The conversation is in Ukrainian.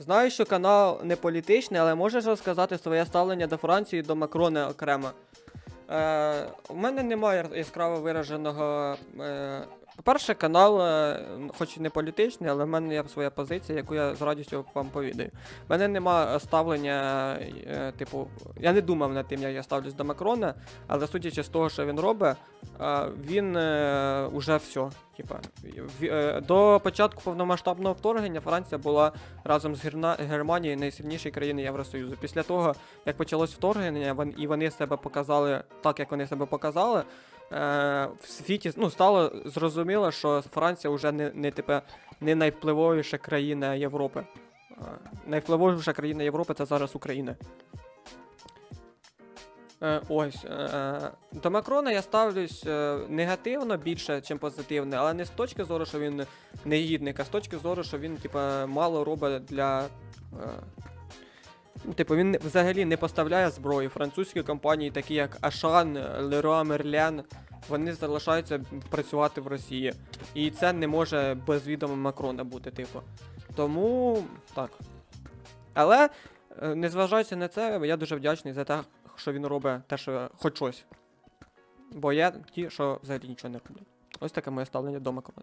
Знаю, що канал не політичний, але можеш розказати своє ставлення до Франції до Макрона окремо. Е, у мене немає яскраво вираженого. Е, по-перше, канал, е, хоч і не політичний, але в мене є своя позиція, яку я з радістю вам повідаю. У мене нема ставлення, е, типу, я не думав над тим, як я ставлюсь до Макрона, але судячи з того, що він робить, е, він е, уже все. Типа, е, до початку повномасштабного вторгнення Франція була разом з Германією найсильнішою країною Євросоюзу. Після того, як почалось вторгнення, і вони себе показали так, як вони себе показали, е, в світі ну, стало зрозуміло, що Франція вже не, не, типа, не найвпливовіша країна Європи. Е, найвпливовіша країна Європи це зараз Україна. Е, ось. Е, до Макрона я ставлюсь е, негативно більше, ніж позитивно, але не з точки зору, що він негідник, а з точки зору, що він, типа, мало робить для. Ну, типу, він взагалі не поставляє зброї. Французькі компанії, такі як Ашан, Leroy Merlin, вони залишаються працювати в Росії. І це не може без відома Макрона бути, типу. Тому так. Але, е, незважаючи на це, я дуже вдячний за те, що він робить те, що хоч щось. Бо є ті, що взагалі нічого не роблять. Ось таке моє ставлення до Макрона.